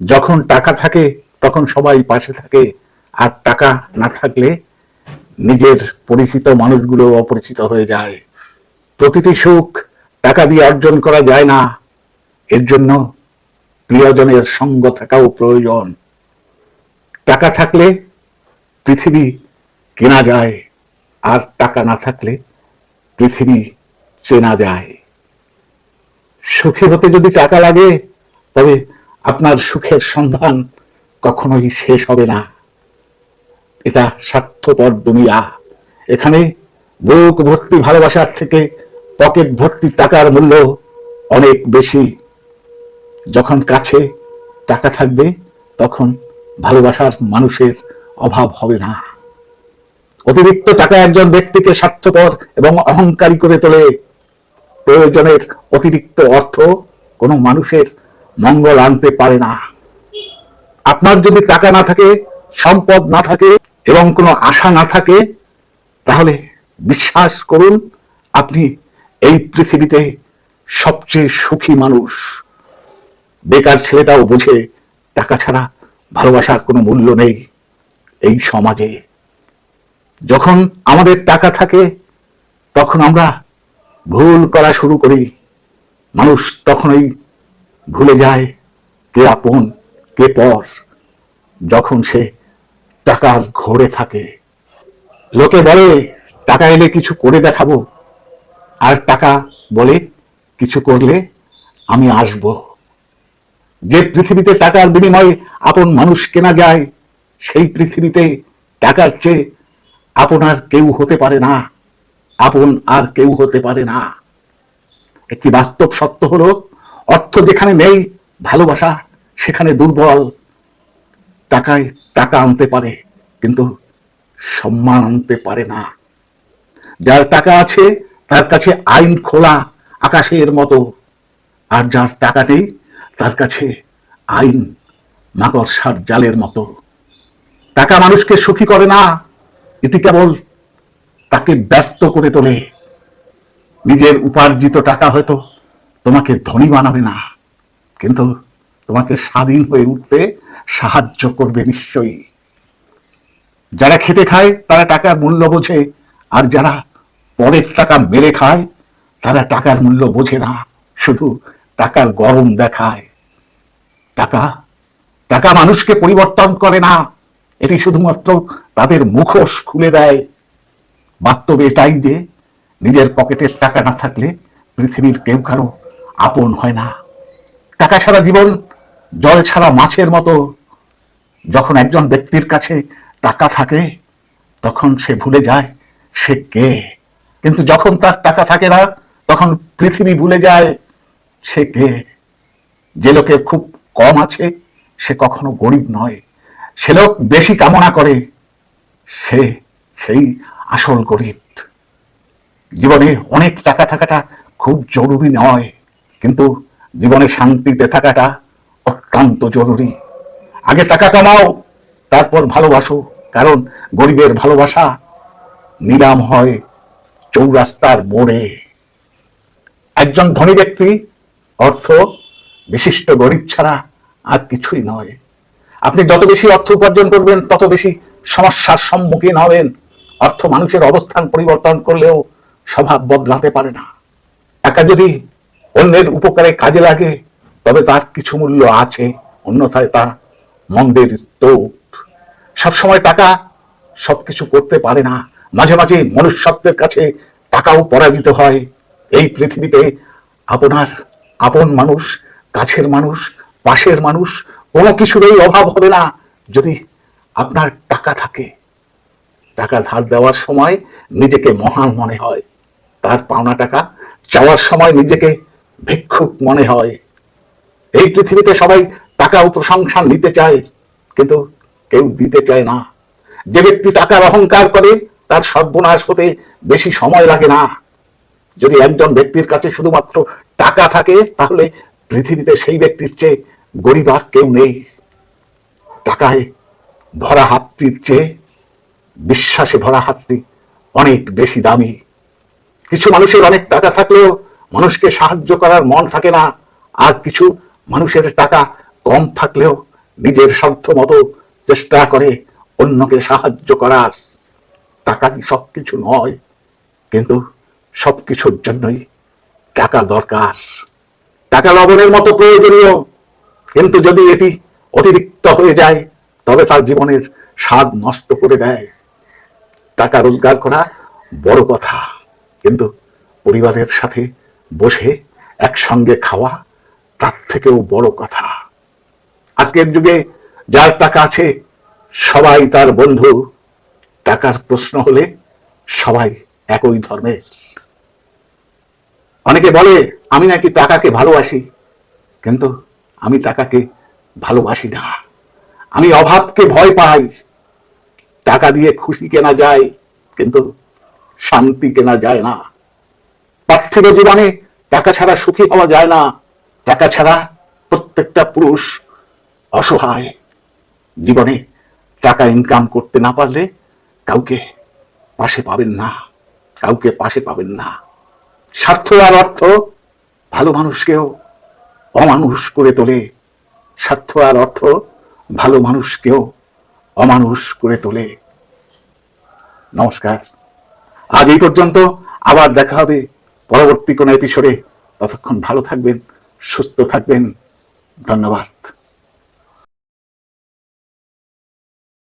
যখন টাকা থাকে, তখন সবাই পাশে থাকে। আর টাকা না থাকলে নিজের পরিচিত মানুষগুলো অপরিচিত হয়ে যায়। প্রতিটি সুখ টাকা দিয়ে অর্জন করা যায় না। এর জন্য প্রিয়জনের সঙ্গ থাকাও প্রয়োজন। টাকা থাকলে পৃথিবী কেনা যায়, আর টাকা না থাকলে পৃথিবী চেনা যায়। সুখী হতে যদি টাকা লাগে, তবে আপনার সুখের সন্ধান কখনোই শেষ হবে না। এটা স্বার্থপর দুনিয়া। এখানে বুক ভর্তি ভালোবাসার থেকে পকেট ভর্তি টাকার মূল্য অনেক বেশি। যখন কাছে টাকা থাকবে, তখন ভালোবাসার মানুষের অভাব হবে না। অতিরিক্ত টাকা একজন ব্যক্তিকে স্বার্থপর এবং অহংকারী করে তোলে। প্রয়োজনের অতিরিক্ত অর্থ কোনো মানুষের মঙ্গল আনতে পারে না। আপনার যদি টাকা না থাকে, সম্পদ না থাকে এবং কোনো আশা না থাকে, তাহলে বিশ্বাস করুন, আপনি এই পৃথিবীতে সবচেয়ে সুখী মানুষ। বেকার ছেলেটাও বোঝে টাকা ছাড়া ভালোবাসার কোনো মূল্য নেই এই সমাজে। যখন আমাদের টাকা থাকে, তখন আমরা ভুল করা শুরু করি। মানুষ তখনই ভুলে যায় কে আপন, কে পর। যখন সে টাকার ঘোরে থাকে, লোকে বলে, টাকা এলে কিছু করে দেখাবো। আর টাকা বলে, কিছু করলে আমি আসব। যে পৃথিবীতে টাকার বিনিময়ে আপন মানুষ কেনা যায়, সেই পৃথিবীতে টাকার চেয়ে আপনার কেউ হতে পারে না। আপন আর কেউ হতে পারে না। একটি বাস্তব সত্য হলো অর্থ যেখানে নেই, ভালোবাসা সেখানে দুর্বল। টাকায় টাকা আনতে পারে, কিন্তু সম্মান আনতে পারে না। যার টাকা আছে, তার কাছে আইন খোলা আকাশের মতো। আর যার টাকা নেই, তার কাছে আইন মাকড়সার জালের মতো। টাকা মানুষকে সুখী করে না, এটি কেবল তাকে ব্যস্ত করে তোলে। নিজের উপার্জিত টাকা হয়তো তোমাকে ধনী বানাবে না, কিন্তু তোমাকে স্বাধীন হয়ে উঠতে সাহায্য করবে নিশ্চয়ই। যারা খেটে খায়, তারা টাকার মূল্য বোঝে, আর যারা পরের টাকা মেরে খায়, তারা টাকার মূল্য বোঝে না, শুধু টাকার গরম দেখায়। টাকা টাকা মানুষকে পরিবর্তন করে না, এটি শুধুমাত্র তাদের মুখোশ খুলে দেয়। বাস্তবে এটাই যে, নিজের পকেটের টাকা না থাকলে পৃথিবীর কেউ কারও আপন হয় না। টাকা ছাড়া জীবন, জল ছাড়া মাছের মতো। যখন একজন ব্যক্তির কাছে টাকা থাকে, তখন সে ভুলে যায় সে কে। কিন্তু যখন তার টাকা থাকে না, তখন পৃথিবী ভুলে যায় সে কে। যে লোকের খুব কম আছে, সে কখনো গরিব নয়। সে লোক বেশি কামনা করে, সে সেই আসল গরিব। জীবনে অনেক টাকা থাকাটা খুব জরুরি নয়। কিন্তু জীবনে শান্তিতে থাকাটা অত্যন্ত জরুরি। আগে টাকা কামাও, তারপর ভালোবাসো, কারণ গরিবের ভালোবাসা নিলাম হয় চৌরাস্তার মোড়ে। একজন ধনী ব্যক্তি অর্থ বিশিষ্ট গরিব ছাড়া আর কিছুই নয়। আপনি যত বেশি অর্থ উপার্জন করবেন, তত বেশি সমস্যার সম্মুখীন হবেন। অর্থ মানুষের অবস্থান পরিবর্তন করলেও স্বভাব বদলাতে পারে না। একা যদি অন্যের উপকারে কাজে লাগে, তবে তার কিছু মূল্য আছে, অন্যথায় তা মন্দের স্তূপ সবসময় টাকা সবকিছু করতে পারে না, মাঝে মাঝে মনুষ্যত্বের কাছে টাকাও পরাজিত হয়। এই পৃথিবীতে আপনার, আপন মানুষ, কাছের মানুষ, পাশের মানুষ, কোনো কিছুরই অভাব হবে না। যদি আপনার টাকা থাকে, টাকা ধার দেওয়ার সময় নিজেকে মহান মনে হয়। তার পাওনা টাকা চাওয়ার সময় নিজেকে ভিক্ষুক মনে হয়। এই পৃথিবীতে সবাই টাকা ও প্রশংসা নিতে চায়, কিন্তু কেউ দিতে চায় না। যে ব্যক্তি টাকার অহংকার করে, তার সর্বনাশ হতে বেশি সময় লাগে না। যদি একজন ব্যক্তির কাছে শুধুমাত্র টাকা থাকে, তাহলে পৃথিবীতে সেই ব্যক্তির চেয়ে গরিব আর কেউ নেই। টাকায় ভরা হাতটির চেয়ে বিশ্বাসে ভরা হাতটি অনেক বেশি দামি। কিছু মানুষের অনেক টাকা থাকলেও মানুষকে সাহায্য করার মন থাকে না, আর কিছু মানুষের টাকা কম থাকলেও নিজের সাধ্য মতো চেষ্টা করে অন্যকে সাহায্য করার টাকা টাকাই সবকিছু নয়, কিন্তু সবকিছুর জন্যই টাকা দরকার। টাকা লবণের মতো প্রয়োজনীয়, কিন্তু যদি এটি অতিরিক্ত হয়ে যায়, তবে তার জীবনের স্বাদ নষ্ট করে দেয়। টাকা রোজগার করা বড় কথা, কিন্তু পরিবারের সাথে বসে একসঙ্গে খাওয়া, তার থেকেও বড় কথা। আজকের যুগে যার টাকা আছে, সবাই তার বন্ধু। টাকার প্রশ্ন হলে সবাই একই ধর্মের। অনেকে বলে, আমি নাকি টাকাকে ভালোবাসি, কিন্তু আমি টাকাকে ভালোবাসি না। আমি অভাবকে ভয় পাই। টাকা দিয়ে খুশি কেনা যায়, কিন্তু শান্তি কেনা যায় না। পার্থিব জীবনে টাকা ছাড়া সুখী হওয়া যায় না। টাকা ছাড়া প্রত্যেকটা পুরুষ অসহায় জীবনে টাকা ইনকাম করতে না পারলে কাউকে পাশে পাবেন না, কাউকে পাশে পাবেন না। স্বার্থ আর অর্থ ভালো মানুষকেও অমানুষ করে তোলে। স্বার্থ আর অর্থ ভালো মানুষকেও অমানুষ করে তোলে। নমস্কার। আজ এই পর্যন্ত আবার দেখা হবে পরবর্তী কোনো এপিসোডে ততক্ষণ ভালো থাকবেন সুস্থ থাকবেন। ধন্যবাদ।